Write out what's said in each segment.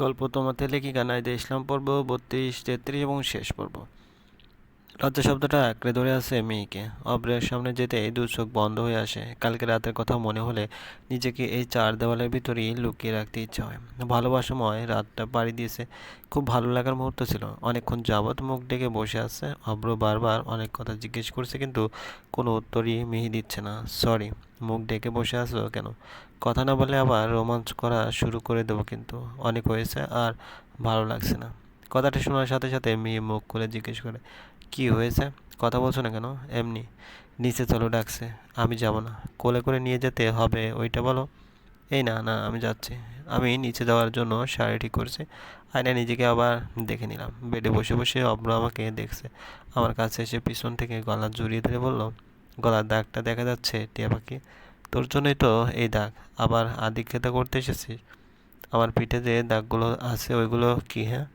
গল্প তোমাতে লেখিকা নাইদা ইসলাম পর্ব বত্রিশ তেত্রিশ এবং শেষ পর্ব। লজ্জা শব্দটা আঁকড়ে ধরে আছে মেয়েকে। অব্রের সামনে যেতে দু চোখ বন্ধ হয়ে আসে। কালকে রাতের কথা মনে হলে নিজেকে এই চার দেওয়ালের ভিতরেই লুকিয়ে রাখতে ইচ্ছা হয়। ভালোবাসাময় রাতটা পাড়ি দিয়েছে। খুব ভালো লাগার মুহূর্ত ছিল। অনেকক্ষণ যাবৎ মুখ ডেকে বসে আছে। অব্র বারবার অনেক কথা জিজ্ঞেস করছে কিন্তু কোনো উত্তরই মিহি দিচ্ছে না। সরি, মুখ ডেকে বসে আছো কেন? কথা না বলে আবার রোমাঞ্চ করা শুরু করে দেবো কিন্তু। অনেক হয়েছে আর ভালো লাগছে না। কথাটা শোনার সাথে সাথে মেয়ে মুখ খুলে জিজ্ঞেস করে কি হয়েছে? কথা বলছো না কেন? এমনি নিচে চলো, ডাকছে। আমি যাব না। কোলে করে নিয়ে যেতে হবে, ওইটা বলো। এই না না, আমি যাচ্ছি। আমি নিচে যাওয়ার জন্য শাড়ি ঠিক করছি। আয়না নিজেকে আবার দেখে নিলাম। বেডে বসে বসে অব্র আমাকে দেখছে। আমার কাছে এসে পিছন থেকে গলা জড়িয়ে ধরে বলল, গলার দাগটা দেখা যাচ্ছে, টিয়া পাখি। তোর জন্যই তো এই দাগ। আবার আদিক্ষেতা করতে এসেছিস? আমার পিঠে যে দাগগুলো আছে, ওইগুলো কি হ্যাঁ?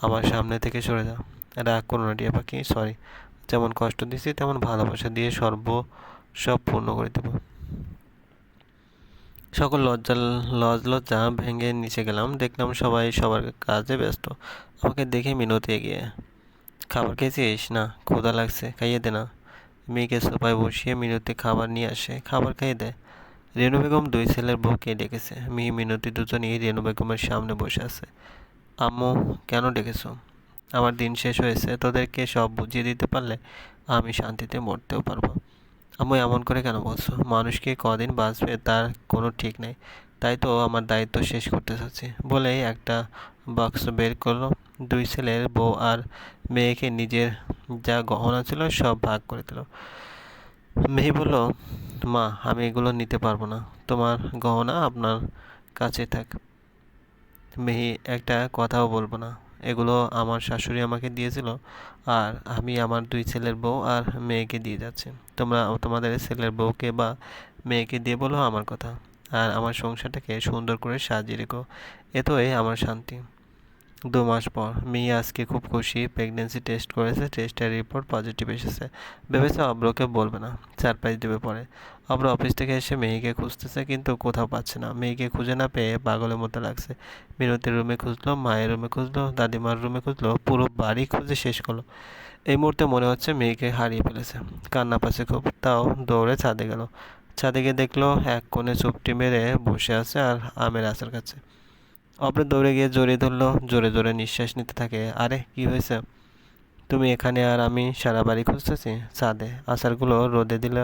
আমার সামনে থেকে সরে যা। রাগ করো টিয়া পাখি সরি যেমন কষ্ট দিয়েছি তেমন ভালোবাসা দিয়ে সর্ব সব পূর্ণ করে দেব। সকল লজ্জা লজ লজ্জা ভেঙে নিচে গেলাম। দেখলাম সবাই সবার কাজে ব্যস্ত। আমাকে দেখে মিনতি এগিয়ে। খাবার খেয়েছিস? না, ক্ষুধা লাগছে, খাইয়ে দে না। মেয়েকে সোফায় বসিয়ে মিনতি খাবার নিয়ে আসে। খাবার খাইয়ে দেয় রেণু বেগম দুই ছেলের বউকে ডেকেছে। মিহি মিনতি দুজনেই রেনু বেগমের সামনে বসে আছে। আম্মু, কেন ডেকেছো? আমার দিন শেষ হয়েছে, তোদেরকে সব বুঝিয়ে দিতে পারলে আমি শান্তিতে মরতেও পারব। আমি এমন করে কেন বলছো? মানুষকে কদিন বাঁচবে তার কোনো ঠিক নেই। তাই তো আমার দায়িত্ব শেষ করতে চাচ্ছি। বলে একটা বাক্স বের করল। দুই ছেলের বউ আর মেয়েকে নিজের যা গহনা ছিল সব ভাগ করে দিল। মেহি বলল, মা, আমি এগুলো নিতে পারব না। তোমার গহনা আপনার কাছে থাক। মেহি একটা কথাও বলব না। এগুলো আমার শাশুড়ি আমাকে দিয়েছিল আর আমি আমার দুই ছেলের বউ আর মেয়েকে দিয়ে যাচ্ছি। তোমরা, তোমাদের ছেলের বউকে বা মেয়েকে দিয়ে বলো আমার কথা। আর আমার সংসারটাকে সুন্দর করে সাজিয়ে রেখো। এতই আমার শান্তি। দু মাস পর। মেয়ে আজকে খুব খুশি প্রেগনেন্সি টেস্ট করেছে টেস্টের রিপোর্ট পজিটিভ এসেছে। ভেবেছে অব্রকে বলবে না সারপ্রাইজ দেবে পরে। অব্র অফিস থেকে এসে মেয়েকে খুঁজতেছে, কিন্তু কোথাও পাচ্ছে না। মেয়েকে খুঁজে না পেয়ে পাগলের মতো লাগছে। মিনতির রুমে খুঁজলো, মায়ের রুমে খুঁজলো, দাদিমার রুমে খুঁজলো, পুরো বাড়ি খুঁজে শেষ করল। এই মুহূর্তে মনে হচ্ছে মেয়েকে হারিয়ে ফেলেছে। কান্না পাচ্ছে খুব, তাও দৌড়ে ছাদে গেল। ছাদে গিয়ে দেখল, এক কোণে চুপটি মেরে বসে আছে আর আমের আচার খাচ্ছে। অব্র দৌড়ে গিয়ে জড়িয়ে ধরলো, জোরে জোরে নিঃশ্বাস নিতে থাকে। আরে, কি হয়েছে? তুমি এখানে আর আমি সারা বাড়ি খুঁজতেছি? ছাদে। আচারগুলো রোদে দিল।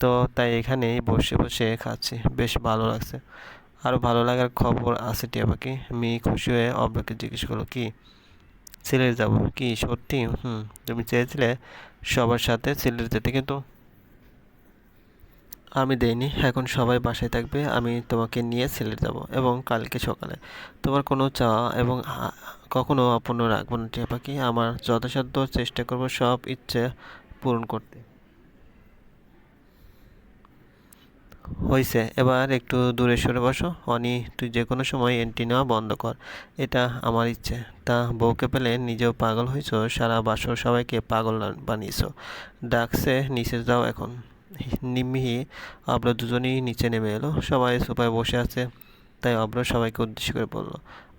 তো তাই এখানেই বসে বসে খাচ্ছি। বেশ ভালো লাগছে। আরও ভালো লাগার খবর আছে টিয়া পাখি। মি খুশি হয়ে অব্রকে জিজ্ঞেস করল, কি? সিলেট যাব? কি সত্যি? হুম, তুমি চেয়েছিলে সবার সাথে সিলেট যেতে কিন্তু আমি দেইনি, এখন সবাই বাসায় থাকবে, আমি তোমাকে নিয়ে সিলেট যাব এবং কালকে সকালে। তোমার কোনো চাওয়া এবং কখনো অপূর্ণ রাখব না, টিয়া পাখি। আমার যথাসাধ্য চেষ্টা করব সব ইচ্ছে পূরণ করতে। হয়েছে এবার একটু দূরে সরে বসো। অনি, তুই যে কোনো সময় এন্ট্রি নেওয়া বন্ধ কর। এটা আমার ইচ্ছে। তা বউকে পেলে নিজেও পাগল হয়েছো সারা বাসর সবাইকে পাগল বানিয়েছো। ডাকছে, নিচে যাও এখন। নিমিহি অব্র দুজনেই নিচে নেমে এলো। সবাই সোফায় বসে আছে, তাই অব্র সবাইকে উদ্দেশ্য করে বলল,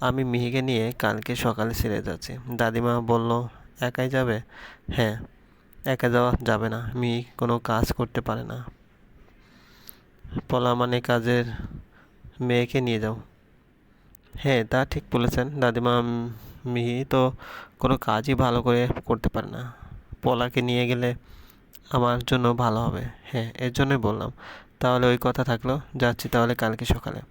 আমি মিহিকে নিয়ে কালকে সকালে ছেড়ে যাচ্ছি। দাদিমা বলল, একাই যাবে? হ্যাঁ একা যাওয়া যাবে না। মিহি কোনো কাজ করতে পারে না। পলা মানে কাজের মেয়েকে নিয়ে যাও। হ্যাঁ তা ঠিক বলেছেন। দাদিমা, মিহি তো কোনো কাজই ভালো করে করতে পারে না। পলাকে নিয়ে গেলে আমার জন্য ভালো হবে। হ্যাঁ এর জন্যই বললাম। তাহলে ওই কথা থাকল। যাচ্ছি তাহলে কালকে সকালে।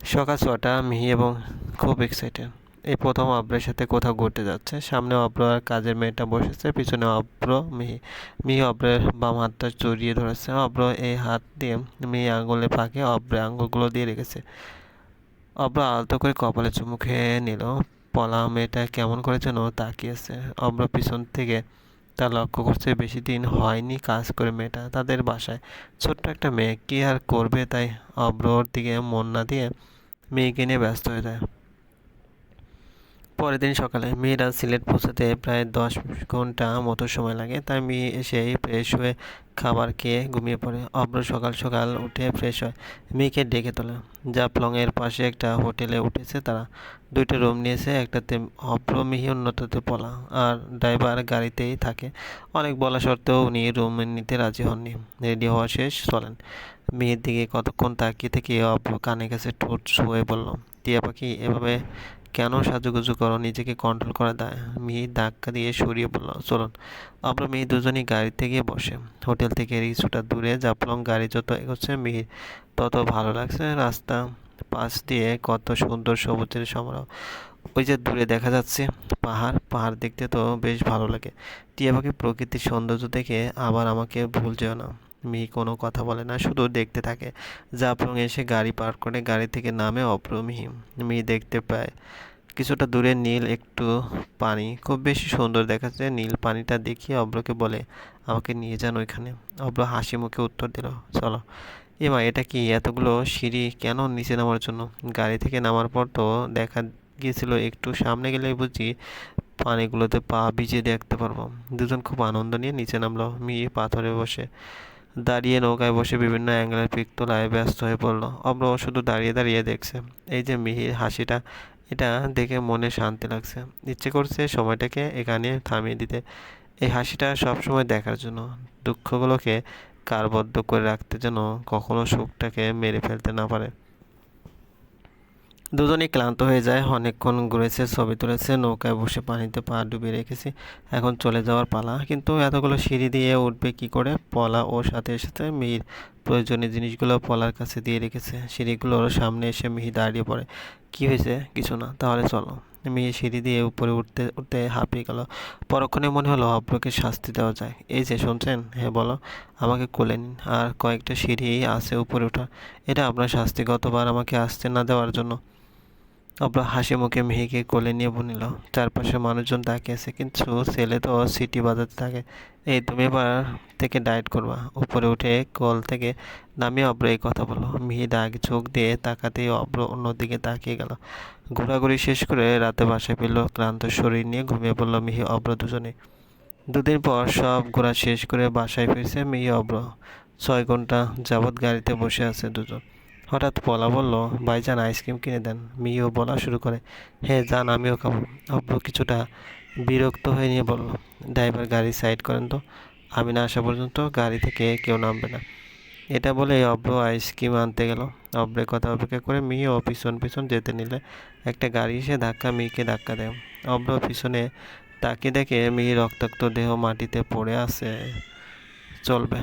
সকাল ছটা, মিহি এবং খুব এক্সাইটেড এই প্রথম আব্রের সাথে কোথাও ঘুরতে যাচ্ছে। সামনে অব্র আর কাজের মেয়েটা বসেছে, পিছনে অব্র মিহি। মিহি অব্রের বাম হাতটা জড়িয়ে ধরেছে। অব্র এই হাত দিয়ে মিহি আঙুলে পাকে অব্রে আঙুলগুলো দিয়ে রেখেছে। অব্র আলতো করে কপালে চুমু খেয়ে নিল। পলা মেয়েটা কেমন করে যেন তাকিয়েছে। অব্র পিছন থেকে তা লক্ষ্য করছে বেশি দিন হয়নি কাজ করে মেয়েটা তাদের বাসায়। ছোট্ট একটা মেয়ে, কী আর করবে তাই অব্রর দিকে মন না দিয়ে মেয়েকে নিয়ে ব্যস্ত হয়ে যায়। পরের দিন সকালে মেয়েরা সিলেট পৌঁছাতে প্রায় দশ ঘণ্টা মতো সময় লাগে। তাই মেয়ে এসে ফ্রেশ হয়ে খাবার খেয়ে ঘুমিয়ে পড়ে। অব্র সকাল সকাল উঠে ফ্রেশ হয়। মেয়েকে ডেকে তোলে। জাফলংয়ের পাশে একটা হোটেলে উঠেছে তারা। দুইটা রুম নিয়েছে, একটাতে অব্র মিহি, অন্যটাতে পলা। আর ড্রাইভার গাড়িতেই থাকে। অনেক বলা সত্ত্বেও উনি রুম নিতে রাজি হননি। রেডি হওয়া শেষ, চলেন। মেয়ের দিকে কতক্ষণ তাকিয়ে থেকে অব্র কানে কাছে ঠোঁট শুয়ে বলল, টিয়া পাখি, এভাবে কেন সাজুগুজু করো? নিজেকে কন্ট্রোল করা দেয় মিহি ধাক্কা দিয়ে সরিয়ে বলল চলুন, আমরা মেয়ে দুজনই গাড়িতে গিয়ে বসে। হোটেল থেকে কিছুটা দূরে জাফলং গাড়ি যত এগোচ্ছে মিহির, তত ভালো লাগছে রাস্তা পাশ দিয়ে কত সুন্দর সবুজের সমারোহ। ওই যে দূরে দেখা যাচ্ছে পাহাড় পাহাড় দেখতে তো বেশ ভালো লাগে। টিয়া পাখি প্রকৃতির সৌন্দর্য দেখে আবার আমাকে ভুল যেও না। মি কোনো কথা বলে না, শুধু দেখতে থাকে। জাফলং এসে গাড়ি পার্ক করে গাড়ি থেকে নামে অপ্রমিহি মি দেখতে পায়, কিছুটা দূরে নীল একটু পানি, খুব বেশি সুন্দর দেখাচ্ছে। নীল পানিটা দেখিয়ে অব্রকে বলে, আমাকে নিয়ে যান ওইখানে। অব্র হাসি মুখে উত্তর দিল, চলো। এমা, এটা কি এতগুলো সিঁড়ি কেন নিচে নামার জন্য? গাড়ি থেকে নামার পর তো দেখা গিয়েছিল, একটু সামনে গেলেই বুঝি পানিগুলোতে পা ভিজে দেখতে পারব। দুজন খুব আনন্দ নিয়ে নিচে নামলো। মি পাথরে বসে দাঁড়িয়ে নৌকায় বসে বিভিন্ন অ্যাঙ্গেলের পিক তোলায় ব্যস্ত হয়ে পড়ল। অব্র শুধু দাঁড়িয়ে দাঁড়িয়ে দেখছে। এই যে মিহির হাসিটা, এটা দেখে মনে শান্তি লাগছে। ইচ্ছে করছে সময়টাকে এখানে থামিয়ে দিতে। এই হাসিটা সবসময় দেখার জন্য। দুঃখগুলোকে কারবদ্ধ করে রাখতে যেন কখনো সুখটাকে মেরে ফেলতে না পারে। দুজনেই ক্লান্ত হয়ে যায়। অনেকক্ষণ ঘুরেছে, ছবি তুলেছে, নৌকায় বসে পানিতে পা ডুবিয়ে রেখেছি। এখন চলে যাওয়ার পালা। কিন্তু এতগুলো সিঁড়ি দিয়ে উঠবে কি করে? পলা ওর সাথে সাথে মিহির প্রয়োজনীয় জিনিসগুলো পলার কাছে দিয়ে রেখেছে। সিঁড়িগুলোর সামনে এসে মিহি দাঁড়িয়ে পড়ে। কি হয়েছে? কিছু না। তাহলে চলো। মেয়ে সিঁড়ি দিয়ে উপরে উঠতে উঠতে হাঁপিয়ে গেল। পরক্ষণে মনে হলো অব্রকে শাস্তি দেওয়া যায়। এই যে, শুনছেন? হ্যাঁ বলো। আমাকে কোলে নিন। আর কয়েকটা সিঁড়ি আছে উপরে ওঠা এটা আপনার শাস্তি। গতবার আমাকে আসতে না দেওয়ার জন্য। অব্র হাসি মুখে মেহিকে কোলে নিয়ে বনিল। চারপাশে মানুষজন তাকিয়ে আছে, কিন্তু ছেলে তো সিটি বাজাতে থাকে। এই তুমি এবার থেকে ডায়েট করবা। উপরে উঠে কল থেকে নামিয়ে অব্র এই কথা বলো মিহি দাগ চোখ দিয়ে তাকাতেই অব্র অন্যদিকে তাকিয়ে গেল। ঘোরাঘুরি শেষ করে রাতে বাসায় পেল ক্লান্ত শরীর নিয়ে ঘুমিয়ে পড়ল মিহি অব্র দুজনে দুদিন পর সব ঘোরা শেষ করে বাসায় ফিরছে মিহি অব্র। ছয় ঘণ্টা যাবৎ গাড়িতে বসে আছে দুজন। হঠাৎ পলা বলল, ভাইজান, আইসক্রিম কিনে দেন। মিও বলা শুরু করে হ্যাঁ যান, আমিও খাব। অব্র কিছুটা বিরক্ত হয়ে নিয়ে বলল, ড্রাইভার, গাড়ি সাইড করেন তো। আমি না আসা পর্যন্ত গাড়ি থেকে কেউ নামবে না। এটা বলে অব্র আইসক্রিম আনতে গেল। অব্রের কথা অপেক্ষা করে মিও পিছন পিছন যেতে নিলে একটা গাড়ি এসে ধাক্কা মিকে ধাক্কা দেয়। অব্র পিছনে তাকে দেখে মিহি রক্তাক্ত দেহ মাটিতে পড়ে আছে, চলবে।